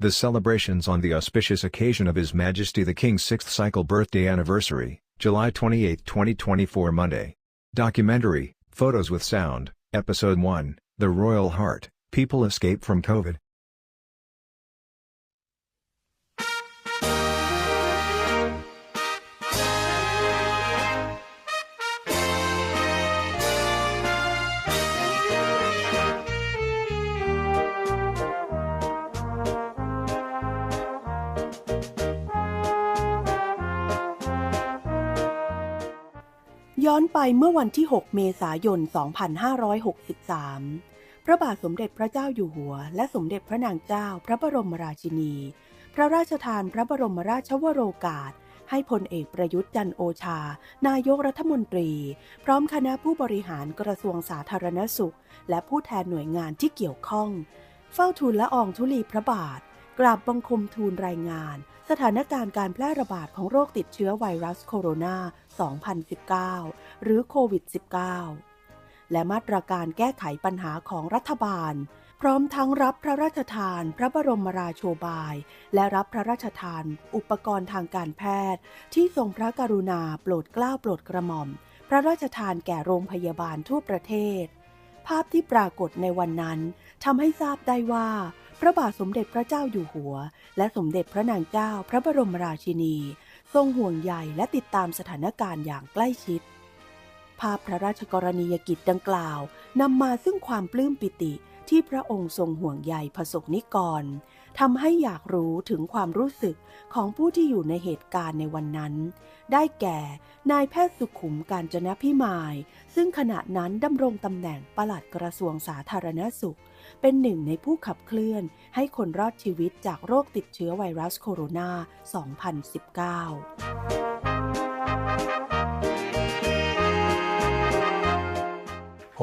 The celebrations on the auspicious occasion of His Majesty the King's sixth cycle birthday anniversary, July 28, 2024 Monday. Documentary, Photos with Sound, Episode 1, The Royal Heart, People Escape from COVID. ย้อนไปเมื่อวันที่ 6 เมษายน 2563 พระบาทสมเด็จพระเจ้าอยู่หัว และสมเด็จพระนางเจ้าพระบรมราชินี พระราชทานพระบรมราชวโรกาส ให้พลเอกประยุทธ์จันโอชา นายกรัฐมนตรี พร้อมคณะผู้บริหารกระทรวงสาธารณสุข และผู้แทนหน่วยงานที่เกี่ยวข้อง เฝ้าทูลละอองธุลีพระบาท กราบบังคมทูลรายงาน สถานการณ์การแพร่ระบาดของโรคติดเชื้อไวรัสโคโรนา 2019 หรือโควิด -19 และมาตรการแก้ไขปัญหาของรัฐบาล พร้อมทั้งรับพระราชทาน พระบรมราโชบาย และรับพระราชทาน อุปกรณ์ทางการแพทย์ ที่ทรงพระกรุณาโปรดเกล้าโปรดกระหม่อม พระราชทานแก่โรงพยาบาลทั่วประเทศ ภาพที่ปรากฏในวันนั้นทำให้ทราบได้ว่า พระบาทสมเด็จพระเจ้าอยู่หัว และสมเด็จพระนางเจ้าพระบรมราชินี ทรงห่วงใยและติดตามสถานการณ์อย่างใกล้ชิด ภาพพระราชกรณียกิจดังกล่าวนำมาซึ่งความปลื้มปิติ ที่พระองค์ทรงห่วงใยประสบนิกรทำให้อยากรู้ถึงความรู้สึกของผู้ที่อยู่ในเหตุการณ์ในวันนั้น ได้แก่นายแพทย์สุขุมการจนะพิมาย ซึ่งขณะนั้นดำรงตำแหน่งปลัดกระทรวงสาธารณสุข เป็นหนึ่งในผู้ขับเคลื่อนให้คนรอดชีวิตจากโรคติดเชื้อไวรัสโคโรนา 2019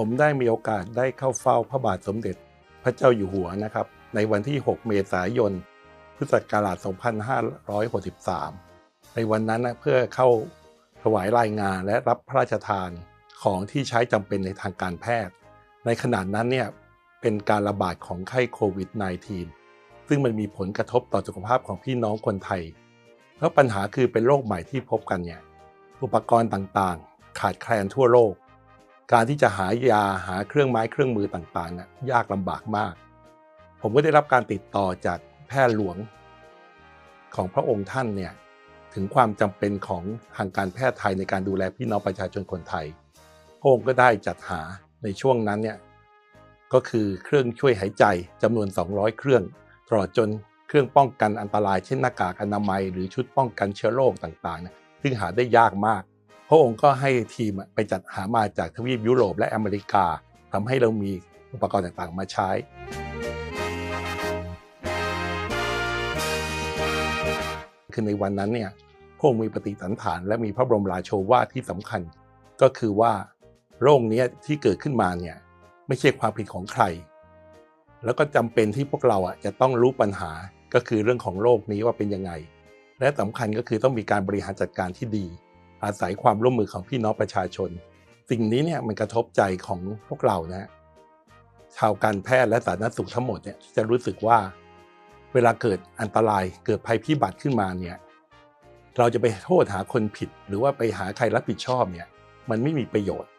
ผมได้มีโอกาสได้เข้าเฝ้าพระบาทสมเด็จพระเจ้าอยู่หัวนะครับ ในวันที่ 6 เมษายน พุทธศักราช 2563 ในวันนั้นนะเพื่อเข้าถวายรายงานและรับพระราชทานของที่ใช้จำเป็นในทางการแพทย์ ในขณะนั้นเนี่ยเป็นการระบาดของไข้โควิด -19 ซึ่งมันมีผลกระทบต่อสุขภาพของพี่น้องคนไทย แล้วปัญหาคือเป็นโรคใหม่ที่พบกันเนี่ยอุปกรณ์ต่างๆ ขาดแคลนทั่วโลก การที่จะหายาหาเครื่องไม้เครื่องมือต่างๆนะยากลำบากมาก ผมก็ได้รับการติดต่อจากแพทย์หลวงของพระองค์ท่านเนี่ยถึงความจำเป็นของทางการแพทย์ไทยในการดูแลพี่น้องประชาชนคนไทยพระองค์ก็ได้จัดหาในช่วงนั้นเนี่ยก็คือเครื่องช่วยหายใจจำนวน 200 เครื่องตลอดจนเครื่องป้องกันอันตรายเช่นหน้ากากอนามัย หรือชุดป้องกันเชื้อโรคต่างๆนะซึ่งหาได้ยากมาก พระองค์ก็ให้ทีมไปจัดหามาจากทวีปยุโรปและอเมริกาทำให้เรามีอุปกรณ์ต่างๆ มาใช้ คือในวันนั้นเนี่ยพระองค์มีปฏิสันฐาน และมีพระบรมราโชวาทที่สำคัญ ก็คือว่าโรคนี้ที่เกิดขึ้นมาเนี่ยไม่ใช่ความผิดของใคร แล้วก็จำเป็นที่พวกเราอะจะต้องรู้ปัญหาก็คือเรื่องของโรคนี้ว่าเป็นยังไง และสำคัญก็คือต้องมีการบริหารจัดการที่ดี อาศัยความร่วมมือของพี่น้องประชาชน สิ่งนี้เนี่ยมันกระทบใจของพวกเรานะชาวการแพทย์และสาธารณสุขทั้งหมดเนี่ยจะรู้สึกว่า เวลาเกิดอันตรายเกิดภัยพิบัติขึ้นมาเนี่ยเราจะไปโทษหาคนผิด หรือว่าไปหาใครรับผิดชอบเนี่ยมันไม่มีประโยชน์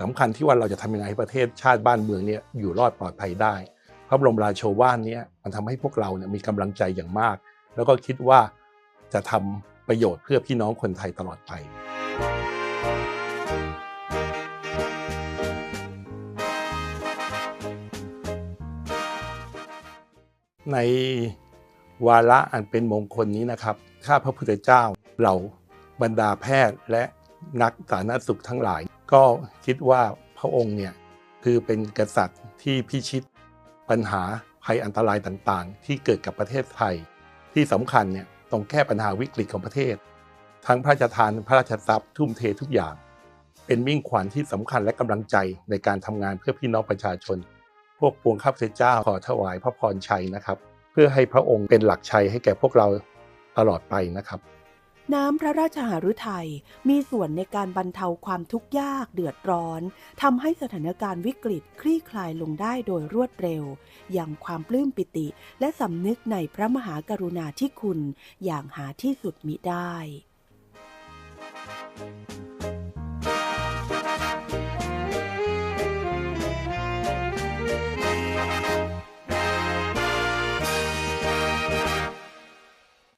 สำคัญที่ว่าเราจะทำยังไงให้ประเทศชาติบ้านเมืองเนี่ยอยู่รอดปลอดภัยได้ พระบรมราโชวาทเนี่ยมันทำให้พวกเราเนี่ยมีกำลังใจอย่างมาก แล้วก็คิดว่าจะทำ ประโยชน์เพื่อพี่น้องคนไทยตลอดไปในวาระอันเป็นมงคลนี้นะครับ ข้าพระพุทธเจ้าเหล่าบรรดาแพทย์และนักสาธารณสุขทั้งหลาย ก็คิดว่าพระองค์เนี่ยคือเป็นกษัตริย์ที่พิชิตปัญหาภัยอันตรายต่างๆ ที่เกิดกับประเทศไทย ที่สำคัญเนี่ย ต้องแก้ปัญหาวิกฤตของประเทศ ทั้งพระราชทานพระราชทรัพย์ทุ่มเททุกอย่าง เป็นมิ่งขวัญที่สำคัญและกำลังใจในการทำงานเพื่อพี่น้องประชาชน พวกปวงข้าพเจ้าขอถวายพระพรชัยนะครับ เพื่อให้พระองค์เป็นหลักชัยให้แก่พวกเราตลอดไปนะครับ น้ำพระราชหฤทัยมีส่วนในการบรรเทาความทุกข์ยากเดือดร้อนทำให้สถานการณ์วิกฤตคลี่คลายลงได้โดยรวดเร็ว อย่างความปลื้มปิติและสำนึกในพระมหากรุณาธิคุณอย่างหาที่สุดมิได้